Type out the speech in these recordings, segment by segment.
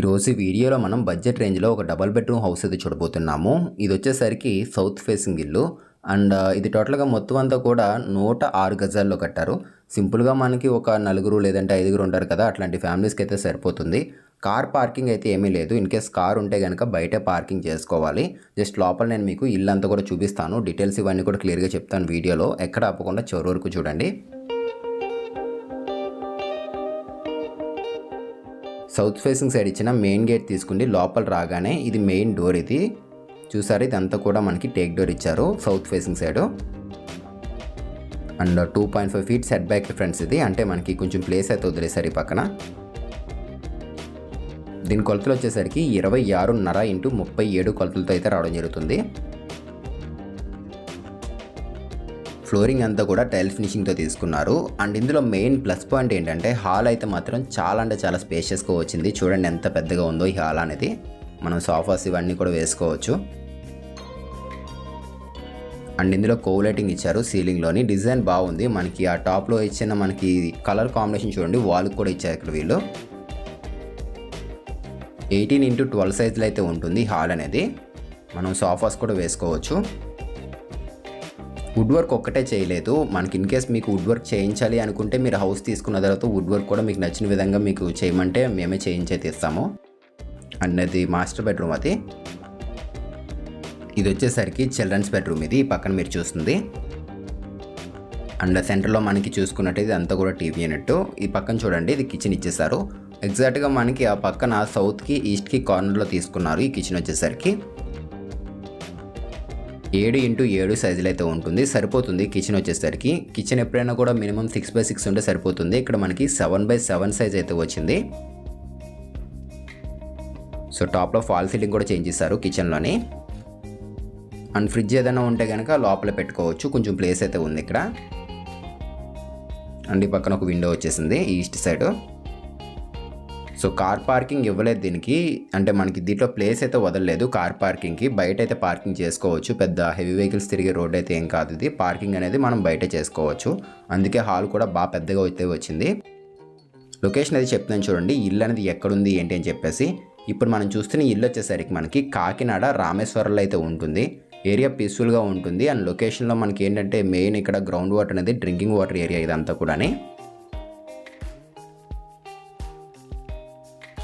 ఈరోజు వీడియోలో మనం బడ్జెట్ రేంజ్లో ఒక డబల్ బెడ్రూమ్ హౌస్ అయితే చూడబోతున్నాము. ఇది వచ్చేసరికి సౌత్ ఫేసింగ్ ఇల్లు. అండ్ ఇది టోటల్గా మొత్తం అంతా కూడా నూట ఆరు గజాల్లో కట్టారు. సింపుల్గా మనకి ఒక నలుగురు లేదంటే ఐదుగురు ఉంటారు కదా అట్లాంటి ఫ్యామిలీస్కి అయితే సరిపోతుంది. కార్ పార్కింగ్ అయితే ఏమీ లేదు. ఇన్ కేస్ కార్ ఉంటే కనుక బయటే పార్కింగ్ చేసుకోవాలి. జస్ట్ లోపల నేను మీకు ఇల్లు అంతా కూడా చూపిస్తాను. డీటెయిల్స్ ఇవన్నీ కూడా క్లియర్గా చెప్తాను వీడియోలో. ఎక్కడ ఆపకుండా చివరి వరకు చూడండి. సౌత్ ఫేసింగ్ సైడ్ ఇచ్చిన మెయిన్ గేట్ తీసుకుండి లోపల రాగానే ఇది మెయిన్ డోర్ ఇది. చూసారు? ఇదంతా కూడా మనకి టేక్ డోర్ ఇచ్చారు south facing side. And two point five feet set back friends ఇది. అంటే మనకి కొంచెం ప్లేస్ అయితే వదిలేసారు ఈ పక్కన. దీని కొలతలు వచ్చేసరికి ఇరవై ఆరున్నర ఇంటూ ముప్పై ఏడు కొలతలతో అయితే రావడం జరుగుతుంది. ఫ్లోరింగ్ అంతా కూడా టైల్ ఫినిషింగ్తో తీసుకున్నారు. అండ్ ఇందులో మెయిన్ ప్లస్ పాయింట్ ఏంటంటే హాల్ అయితే మాత్రం చాలా అంటే చాలా స్పేషియస్గా వచ్చింది. చూడండి ఎంత పెద్దగా ఉందో ఈ హాల్ అనేది. మనం సోఫాస్ ఇవన్నీ కూడా వేసుకోవచ్చు. అండ్ ఇందులో కోలైటింగ్ ఇచ్చారు సీలింగ్లోని. డిజైన్ బాగుంది. మనకి ఆ టాప్లో ఇచ్చిన మనకి కలర్ కాంబినేషన్ చూడండి. వాల్కి కూడా ఇచ్చారు ఇక్కడ వీళ్ళు. ఎయిటీన్ ఇంటూ ట్వెల్వ్ సైజులో అయితే ఉంటుంది హాల్ అనేది. మనం సోఫాస్ కూడా వేసుకోవచ్చు. వుడ్ వర్క్ ఒక్కటే చేయలేదు. మనకి ఇన్ కేస్ మీకు వుడ్ వర్క్ చేయించాలి అనుకుంటే మీరు హౌస్ తీసుకున్న తర్వాత వుడ్ వర్క్ కూడా మీకు నచ్చిన విధంగా మీకు చేయమంటే మేమే చేయించే తీస్తాము. అన్నది మాస్టర్ బెడ్రూమ్ అది. ఇది వచ్చేసరికి చిల్డ్రన్స్ బెడ్రూమ్ ఇది పక్కన మీరు చూస్తుంది. అండ్ సెంటర్లో మనకి చూసుకున్నట్టు ఇది అంతా కూడా టీవీ అన్నట్టు ఈ పక్కన చూడండి ఇది కిచెన్ ఇచ్చేసారు. ఎగ్జాక్ట్గా మనకి ఆ పక్కన సౌత్కి ఈస్ట్కి కార్నర్లో తీసుకున్నారు ఈ కిచెన్ వచ్చేసరికి. ఏడు ఇంటూ ఏడు సైజులు అయితే ఉంటుంది. సరిపోతుంది. కిచెన్ వచ్చేసరికి కిచెన్ ఎప్పుడైనా కూడా మినిమం సిక్స్ బై సిక్స్ ఉంటే సరిపోతుంది. ఇక్కడ మనకి సెవెన్ బై సెవెన్ సైజ్ అయితే వచ్చింది. సో టాప్లో ఫాల్ సీలింగ్ కూడా చేంజ్ చేశారు కిచెన్లోని. అండ్ ఫ్రిడ్జ్ ఏదైనా ఉంటే కనుక లోపల పెట్టుకోవచ్చు. కొంచెం ప్లేస్ అయితే ఉంది ఇక్కడ. అండ్ ఈ పక్కన ఒక విండో వచ్చేసింది. East side. So car parking ఇవ్వలేదు దీనికి. అంటే మనకి దీంట్లో ప్లేస్ అయితే వదలలేదు. కార్ పార్కింగ్కి బయట అయితే పార్కింగ్ చేసుకోవచ్చు. పెద్ద హెవీ వెహికల్స్ తిరిగే రోడ్ అయితే ఏం కాదు ఇది. పార్కింగ్ అనేది మనం బయట చేసుకోవచ్చు. అందుకే హాల్ కూడా బాగా పెద్దగా అయితే వచ్చింది. లొకేషన్ అయితే చెప్తున్నాను చూడండి. ఇల్లు అనేది ఎక్కడుంది ఏంటి అని చెప్పేసి. ఇప్పుడు మనం చూస్తున్న ఇల్లు వచ్చేసరికి మనకి కాకినాడ రామేశ్వరంలో అయితే ఉంటుంది. ఏరియా పీస్ఫుల్గా ఉంటుంది. అండ్ లొకేషన్లో మనకి ఏంటంటే మెయిన్ ఇక్కడ గ్రౌండ్ వాటర్ అనేది డ్రింకింగ్ వాటర్ ఏరియా ఇదంతా కూడాని.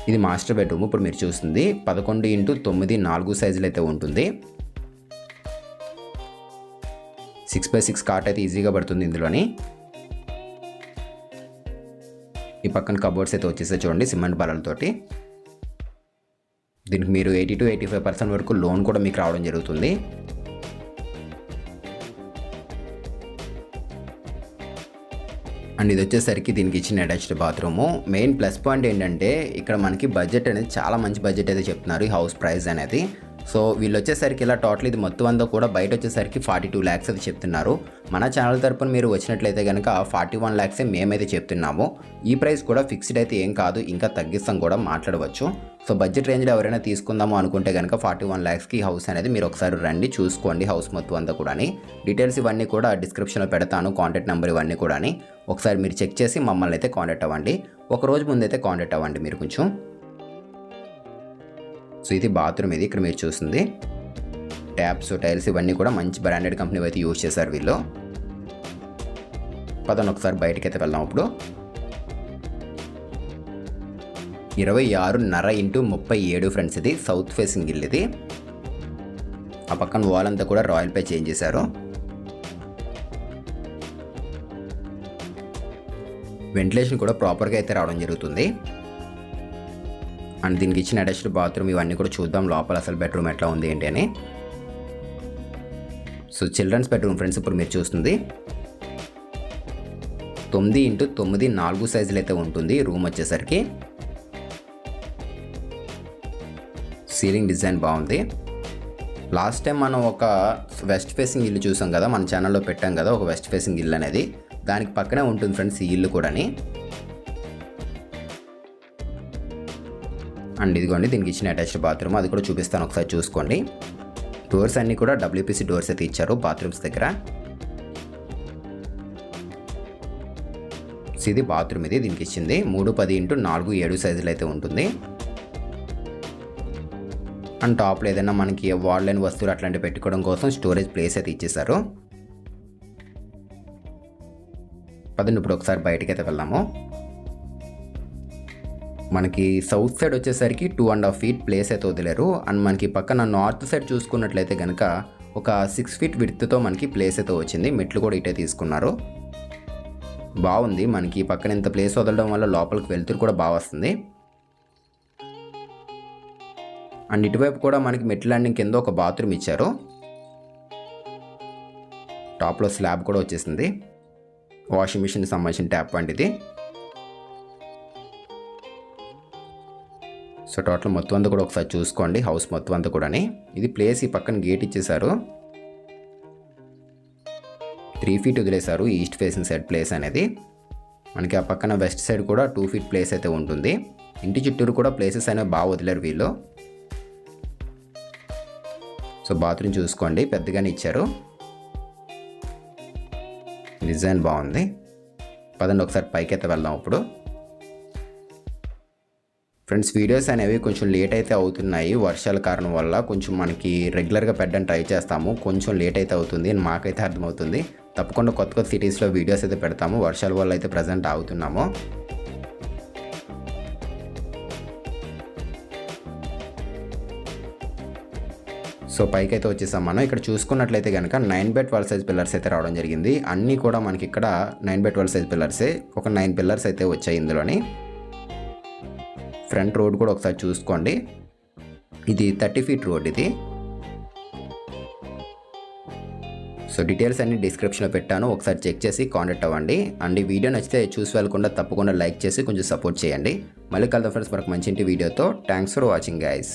ఇది మాస్టర్ బెడ్రూమ్. ఇప్పుడు మీరు చూస్తుంది పదకొండు ఇంటూ తొమ్మిది నాలుగు సైజులు అయితే ఉంటుంది. సిక్స్ బై సిక్స్ కార్ట్ అయితే ఈజీగా పడుతుంది ఇందులోని. ఈ పక్కన కబోర్డ్స్ అయితే వచ్చేసే చూడండి సిమెంట్ బలలతోటి దీనికి మీరు eighty two eighty five percent వరకు లోన్ కూడా మీకు రావడం జరుగుతుంది. అండ్ ఇది వచ్చేసరికి దీనికి ఇచ్చిన attached bathroom. Main plus point ఏంటంటే ఇక్కడ మనకి బడ్జెట్ అనేది చాలా మంచి బడ్జెట్ అయితే చెప్తున్నారు ఈ హౌస్ ప్రైస్ అనేది. సో వీళ్ళు వచ్చేసరికి ఇలా టోటల్ ఇది మొత్తం అంతా కూడా బయట వచ్చేసరికి ఫార్టీ టూ ల్యాక్స్ అది చెప్తున్నారు. మన ఛానల్ తరపున మీరు వచ్చినట్లయితే కనుక ఫార్టీ వన్ ల్యాక్సే మేమైతే చెప్తున్నాము. ఈ ప్రైస్ కూడా ఫిక్స్డ్ అయితే ఏం కాదు ఇంకా తగ్గిస్తాం కూడా మాట్లాడవచ్చు. సో బడ్జెట్ రేంజ్లో ఎవరైనా తీసుకుందాము అనుకుంటే కనుక ఫార్టీ వన్ ల్యాక్స్కి హౌస్ అనేది మీరు ఒకసారి రండి చూసుకోండి హౌస్ మొత్తం అంతా కూడా డీటెయిల్స్ ఇవన్నీ కూడా డిస్క్రిప్షన్లో పెడతాను కాంటాక్ట్ నెంబర్ ఇవన్నీ కూడా ఒకసారి మీరు చెక్ చేసి మమ్మల్ని అయితే కాంటాక్ట్ అవ్వండి. ఒక రోజు ముందైతే కాంటాక్ట్ అవ్వండి మీరు కొంచెం. సో ఇది బాత్రూమ్ ఇది. ఇక్కడ మీరు చూస్తుంది ట్యాప్స్ టైల్స్ ఇవన్నీ కూడా మంచి బ్రాండెడ్ కంపెనీ అయితే యూజ్ చేశారు వీళ్ళు. పదండి ఒకసారి బయటకి అయితే వెళ్దాం ఇప్పుడు. ఇరవై ఆరున్నర ఇంటూ ముప్పై ఏడు ఫ్రెండ్స్ ఇది. సౌత్ ఫేసింగ్ ఇల్లు ఇది. ఆ పక్కన వాల్ అంతా కూడా రాయల్ పే చేంజ్ చేశారు. వెంటిలేషన్ కూడా ప్రాపర్గా అయితే రావడం జరుగుతుంది. అండ్ దీనికి ఇచ్చిన అటాచ్డ్ బాత్రూమ్ ఇవన్నీ కూడా చూద్దాం. లోపల అసలు బెడ్రూమ్ ఎట్లా ఉంది ఏంటి అని. సో చిల్డ్రన్స్ బెడ్రూమ్ ఫ్రెండ్స్ ఇప్పుడు మీరు చూస్తుంది. తొమ్మిది ఇంటూ తొమ్మిది నాలుగు సైజులు అయితే ఉంటుంది రూమ్ వచ్చేసరికి. సీలింగ్ డిజైన్ బాగుంది. లాస్ట్ టైం మనం ఒక వెస్ట్ ఫేసింగ్ ఇల్లు చూసాం కదా మన ఛానల్లో పెట్టాం కదా ఒక వెస్ట్ ఫేసింగ్ ఇల్లు అనేది. దానికి పక్కనే ఉంటుంది ఫ్రెండ్స్ ఈ ఇల్లు కూడాని. అండ్ ఇదిగోండి దీనికి ఇచ్చిన అటాచ్డ్ బాత్రూమ్. అది కూడా చూపిస్తాను ఒకసారి చూసుకోండి. డోర్స్ అన్నీ కూడా డబ్ల్యూపీసీ డోర్స్ అయితే ఇచ్చారు బాత్రూమ్స్ దగ్గర. ఇది బాత్రూమ్ ఇది దీనికి ఇచ్చింది. మూడు పది ఇంటూ నాలుగు ఏడు సైజులు అయితే ఉంటుంది. అండ్ టాప్లో ఏదైనా మనకి వాడలేని వస్తువులు అట్లాంటివి పెట్టుకోవడం కోసం స్టోరేజ్ ప్లేస్ అయితే ఇచ్చేసారు పదండి ఇప్పుడు ఒకసారి బయటకి అయితే వెళ్దాము. మనకి సౌత్ సైడ్ వచ్చేసరికి two and half feet place అయితే వదిలేరు. అండ్ మనకి పక్కన నార్త్ సైడ్ చూసుకున్నట్లయితే కనుక ఒక సిక్స్ ఫీట్ విడ్త్తో మనకి ప్లేస్ అయితే వచ్చింది. మెట్లు కూడా ఇటే తీసుకున్నారు. బాగుంది. మనకి పక్కన ఇంత ప్లేస్ వదలడం వల్ల లోపలికి వెళ్తురు కూడా బాగా వస్తుంది. అండ్ ఇటువైపు కూడా మనకి మెట్ ల్యాండింగ్ కింద ఒక బాత్రూమ్ ఇచ్చారు. టాప్లో స్లాబ్ కూడా వచ్చేసింది. వాషింగ్ మిషన్కి సంబంధించిన ట్యాప్ వంటిది. సో టోటల్ మొత్తం అంతా కూడా ఒకసారి చూసుకోండి హౌస్ మొత్తం అంతా కూడా ఇది ప్లేస్ ఈ పక్కన గేట్ ఇచ్చేసారు త్రీ ఫీట్ వదిలేశారు ఈస్ట్ ఫేసింగ్ సైడ్ ప్లేస్ అనేది. మనకి ఆ పక్కన వెస్ట్ సైడ్ కూడా టూ ఫీట్ ప్లేస్ అయితే ఉంటుంది. ఇంటి చుట్టూరు కూడా ప్లేసెస్ అనేవి బాగా వదిలేరు వీళ్ళు. సో బాత్రూమ్ చూసుకోండి పెద్దగానే ఇచ్చారు. డిజైన్ బాగుంది. పదండి ఒకసారి పైకి అయితే వెళ్దాం ఇప్పుడు. ఫ్రెండ్స్ వీడియోస్ అనేవి కొంచెం లేట్ అయితే అవుతున్నాయి. వర్షాల కారణం వల్ల కొంచెం మనకి రెగ్యులర్గా పెట్టడానికి ట్రై చేస్తాము. కొంచెం లేట్ అయితే అవుతుంది అని మాకైతే అర్థమవుతుంది. తప్పకుండా కొత్త కొత్త సిటీస్లో వీడియోస్ అయితే పెడతాము. వర్షాల వల్ల అయితే ప్రజెంట్ ఆగుతున్నాము సో పైకి అయితే వచ్చేసాం మనం. ఇక్కడ చూసుకున్నట్లయితే కనుక nine by twelve size pillars అయితే రావడం జరిగింది. అన్నీ కూడా మనకి ఇక్కడ నైన్ బై ట్వెల్వ్ సైజ్ పిల్లర్సే ఒక నైన్ పిల్లర్స్ అయితే వచ్చాయి ఇందులోని. ఫ్రంట్ రోడ్ కూడా ఒకసారి చూసుకోండి. ఇది థర్టీ ఫీట్ రోడ్ ఇది. సో డీటెయిల్స్ అన్ని డిస్క్రిప్షన్లో పెట్టాను. ఒకసారి చెక్ చేసి కాంటాక్ట్ అవ్వండి. అండ్ ఈ వీడియో నచ్చితే చూసి వెళ్ళకుండా తప్పకుండా లైక్ చేసి కొంచెం సపోర్ట్ చేయండి. మళ్ళీ కలుద్దాం ఫ్రెండ్స్ మనకు మంచి ఇంటి వీడియోతో. Thanks for watching guys